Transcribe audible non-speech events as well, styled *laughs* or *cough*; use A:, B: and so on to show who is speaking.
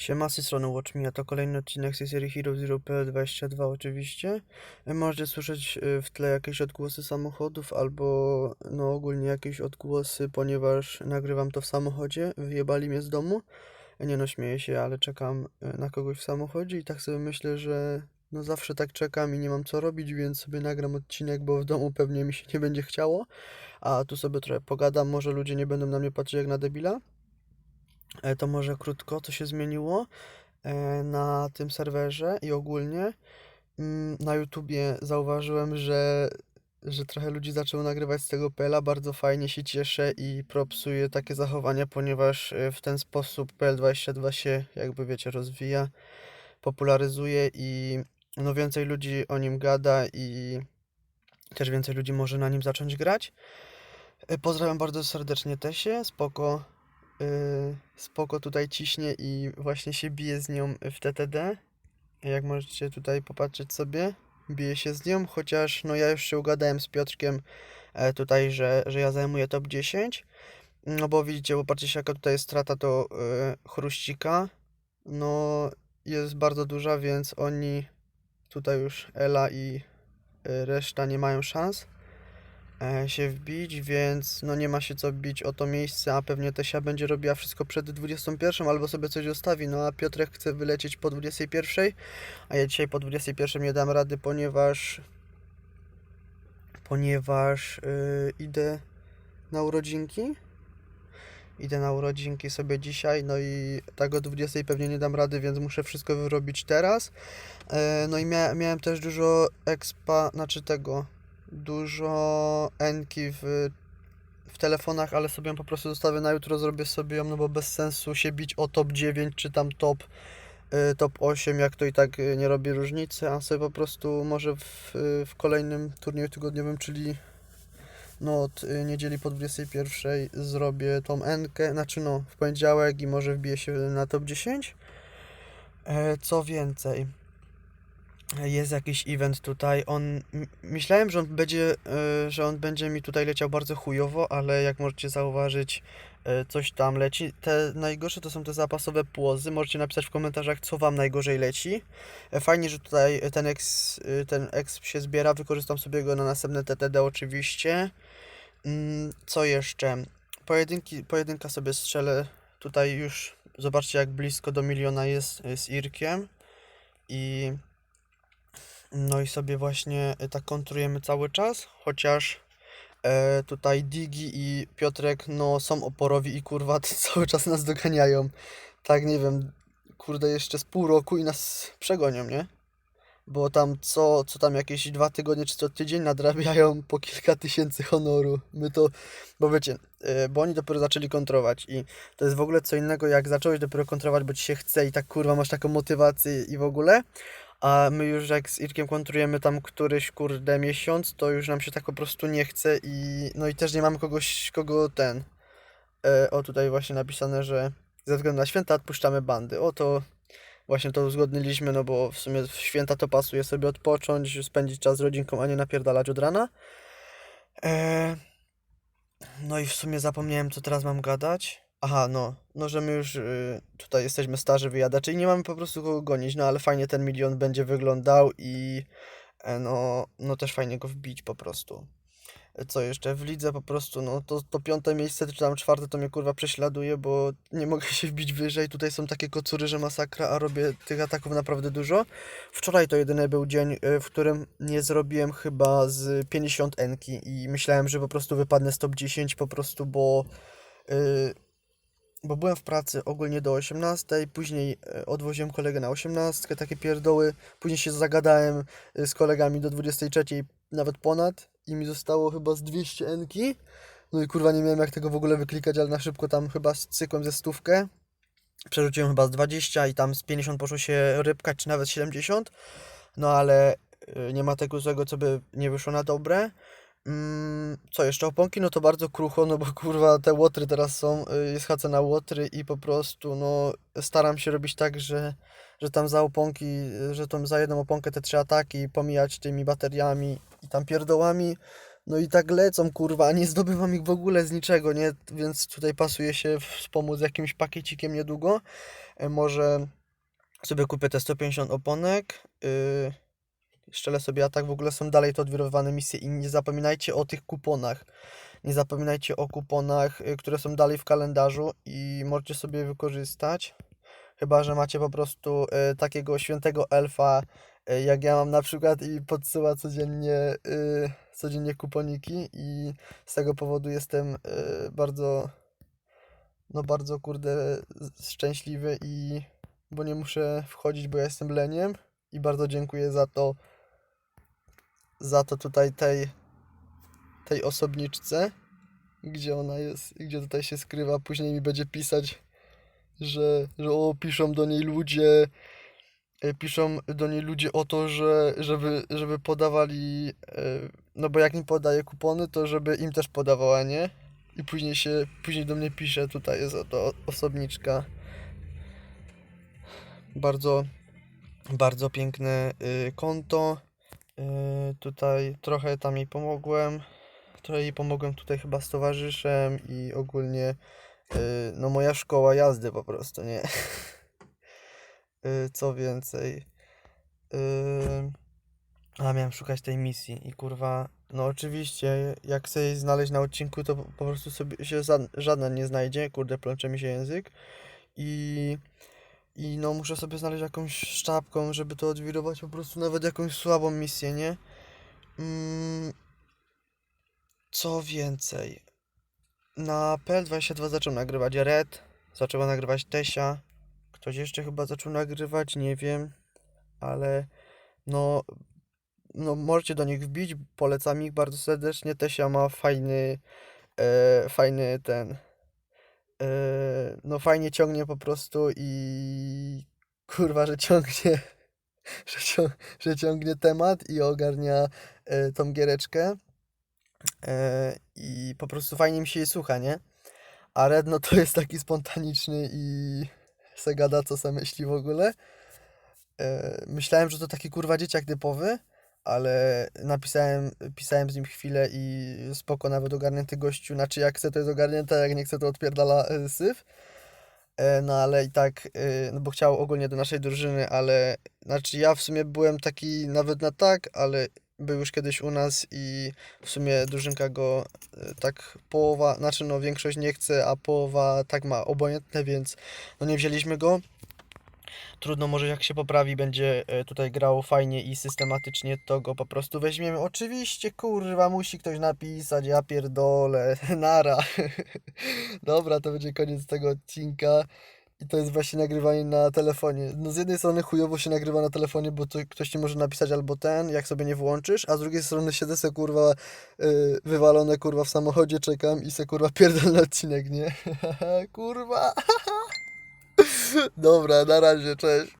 A: Siema, z tej strony Watch Me, a to kolejny odcinek z serii Hero Zero PL22 oczywiście. E, Możecie słyszeć e, w tle jakieś odgłosy samochodów albo no ogólnie jakieś odgłosy, ponieważ nagrywam to w samochodzie, wyjebali mnie z domu. E, Nie no, śmieję się, ale czekam na kogoś w samochodzie i tak sobie myślę, że no zawsze tak czekam i nie mam co robić, więc sobie nagram odcinek, bo w domu pewnie mi się nie będzie chciało, a tu sobie trochę pogadam, może ludzie nie będą na mnie patrzeć jak na debila. E, To może krótko, co się zmieniło e, na tym serwerze i ogólnie. Mm, Na YouTubie zauważyłem, że, że trochę ludzi zaczęło nagrywać z tego PL-a. Bardzo fajnie się cieszę i propsuję takie zachowania, ponieważ e, w ten sposób PL22 się, jakby wiecie, rozwija, popularyzuje i no więcej ludzi o nim gada i też więcej ludzi może na nim zacząć grać. Pozdrawiam bardzo serdecznie Tesię, spoko. Yy, spoko tutaj ciśnie i właśnie się bije z nią w TTD. Jak możecie tutaj popatrzeć sobie, bije się z nią, chociaż no ja już się ugadałem z Piotrkiem e, tutaj, że, że ja zajmuję top 10. No bo widzicie, popatrzcie się jaka tutaj jest strata do e, chruścika. No jest bardzo duża, więc oni tutaj już Ela i e, reszta nie mają szans się wbić, więc no nie ma się co bić o to miejsce, a pewnie Tesia będzie robiła wszystko przed 21 albo sobie coś zostawi, no a Piotrek chce wylecieć po 21, a ja dzisiaj po 21 nie dam rady, ponieważ ponieważ yy, idę na urodzinki. Idę na urodzinki sobie dzisiaj, no i tak o 20 pewnie nie dam rady, więc muszę wszystko wyrobić teraz. E, no i mia miałem też dużo expa, znaczy tego, dużo enki w, w telefonach, ale sobie ją po prostu zostawię na jutro, zrobię sobie ją, no bo bez sensu się bić o top 9 czy tam top, y, top 8, jak to i tak y, nie robi różnicy, a sobie po prostu może w, y, w kolejnym turnieju tygodniowym, czyli no od niedzieli po 21 zrobię tą enkę, znaczy no w poniedziałek i może wbiję się na top 10. E, co więcej, jest jakiś event tutaj. On myślałem, że on będzie, e, że on będzie mi tutaj leciał bardzo chujowo, ale jak możecie zauważyć, e, coś tam leci. Te najgorsze to są te zapasowe płozy. Możecie napisać w komentarzach, co wam najgorzej leci. E, Fajnie, że tutaj ten X, e, ten X się zbiera. Wykorzystam sobie go na następne TTD oczywiście. Mm, Co jeszcze? Pojedynki, pojedynka sobie strzelę. Tutaj już zobaczcie, jak blisko do miliona jest z Irkiem. I no i sobie właśnie e, tak kontrujemy cały czas, chociaż e, tutaj Digi i Piotrek no są oporowi i kurwa *laughs* cały czas nas doganiają. Tak nie wiem, kurde jeszcze z pół roku i nas przegonią, nie? Bo tam co, co tam jakieś dwa tygodnie czy co tydzień nadrabiają po kilka tysięcy honoru. My to, bo wiecie, e, bo oni dopiero zaczęli kontrować i to jest w ogóle co innego jak zacząłeś dopiero kontrować, bo ci się chce i tak kurwa masz taką motywację i w ogóle. A my już jak z Irkiem kontrujemy tam któryś kurde miesiąc, to już nam się tak po prostu nie chce i no i też nie mamy kogoś, kogo ten. E, o tutaj właśnie napisane, że ze względu na święta odpuszczamy bandy. O to właśnie to uzgodniliśmy, no bo w sumie w święta to pasuje sobie odpocząć, spędzić czas z rodzinką, a nie napierdalać od rana. E, no i w sumie zapomniałem, co teraz mam gadać. Aha, no, no, że my już y, tutaj jesteśmy starzy wyjadacze i nie mamy po prostu kogo gonić, no ale fajnie ten milion będzie wyglądał i e, no, no też fajnie go wbić po prostu. E, Co jeszcze? W lidze po prostu, no to, to piąte miejsce, czy tam czwarte to mnie kurwa prześladuje, bo nie mogę się wbić wyżej. Tutaj są takie kocury, że masakra, a robię tych ataków naprawdę dużo. Wczoraj to jedyny był dzień, y, w którym nie zrobiłem chyba z 50 enki i myślałem, że po prostu wypadnę z top 10 po prostu, bo... y, bo byłem w pracy ogólnie do 18, później e, odwoziłem kolegę na 18, takie pierdoły, później się zagadałem e, z kolegami do 23, nawet ponad i mi zostało chyba z 200 enki. No i kurwa nie miałem jak tego w ogóle wyklikać, ale na szybko tam chyba cykłem ze stówkę. Przerzuciłem chyba z 20 i tam z 50 poszło się rybkać, czy nawet 70. No ale e, nie ma tego złego, co by nie wyszło na dobre. Mm, co jeszcze? Oponki? No to bardzo krucho, no bo *laughs* kurwa te łotry teraz są, y, jest HC na łotry i po prostu no staram się robić tak, że, że tam za oponki, y, że tam za jedną oponkę te trzy ataki pomijać tymi bateriami i tam pierdołami. No i tak lecą, kurwa, a nie zdobywam ich w ogóle z niczego, nie? Więc tutaj pasuje się wspomóc jakimś pakiecikiem niedługo. E, Może sobie kupię te 150 oponek. Yy, szczelę sobie atak. W ogóle są dalej to odwirowane misje i nie zapominajcie o tych kuponach. Nie zapominajcie o kuponach, y, które są dalej w kalendarzu i możecie sobie wykorzystać. Chyba, że macie po prostu y, takiego świętego elfa, y, jak ja mam na przykład i podsyła codziennie, y, codziennie kuponiki i z tego powodu jestem y, bardzo, no bardzo kurde szczęśliwy i bo nie muszę wchodzić, bo ja jestem leniem i bardzo dziękuję za to, za to tutaj tej, tej osobniczce, gdzie ona jest, gdzie tutaj się skrywa, później mi będzie pisać, że, że o, piszą do niej ludzie, e, piszą do niej ludzie o to, że żeby, żeby podawali, e, no bo jak mi podaje kupony, to żeby im też podawała, nie? I później się, później do mnie pisze, tutaj jest oto osobniczka. Bardzo, bardzo piękne y, konto. Y, tutaj trochę tam jej pomogłem. Trochę jej pomogłem tutaj chyba z towarzyszem i ogólnie y, no moja szkoła jazdy po prostu, nie? *laughs* Y, co więcej. A miałem szukać tej misji i kurwa, no oczywiście, jak chcę jej znaleźć na odcinku, to po prostu sobie się żadna nie znajdzie, kurde, plącze mi się język i, i no muszę sobie znaleźć jakąś szczapką, żeby to odwirować, po prostu nawet jakąś słabą misję, nie? Mm, co więcej, na PL22 zaczął nagrywać Red, zaczęła nagrywać Tesia, ktoś jeszcze chyba zaczął nagrywać, nie wiem, ale no no możecie do nich wbić, polecam ich bardzo serdecznie. Tesia ma fajny, e, fajny ten, no fajnie ciągnie po prostu i kurwa, że ciągnie, *laughs* że, cią, że ciągnie temat i ogarnia e, tą giereczkę e, i po prostu fajnie mi się jej słucha, nie? A Red no to jest taki spontaniczny i se gada co se myśli w ogóle. Myślałem, że to taki kurwa dzieciak typowy, ale napisałem, pisałem z nim chwilę i spoko, nawet ogarnięty gościu, znaczy jak chce to jest ogarnięte, jak nie chce to odpierdala e, syf. E, No ale i tak, e, no bo chciał ogólnie do naszej drużyny, ale znaczy ja w sumie byłem taki nawet na tak, ale był już kiedyś u nas i w sumie drużynka go tak połowa, znaczy no większość nie chce, a połowa tak ma obojętne, więc no nie wzięliśmy go. Trudno, może jak się poprawi, będzie e, tutaj grał fajnie i systematycznie, to go po prostu weźmiemy. Oczywiście, kurwa, musi ktoś napisać, ja pierdolę, *laughs* nara. *laughs* Dobra, to będzie koniec tego odcinka. I to jest właśnie nagrywanie na telefonie. No z jednej strony chujowo się nagrywa na telefonie, bo to ktoś ci może napisać albo ten, jak sobie nie włączysz, a z drugiej strony siedzę se kurwa y, wywalone kurwa w samochodzie, czekam i se kurwa *laughs* pierdolę odcinek, nie? kurwa. *laughs* Dobra, na razie, cześć.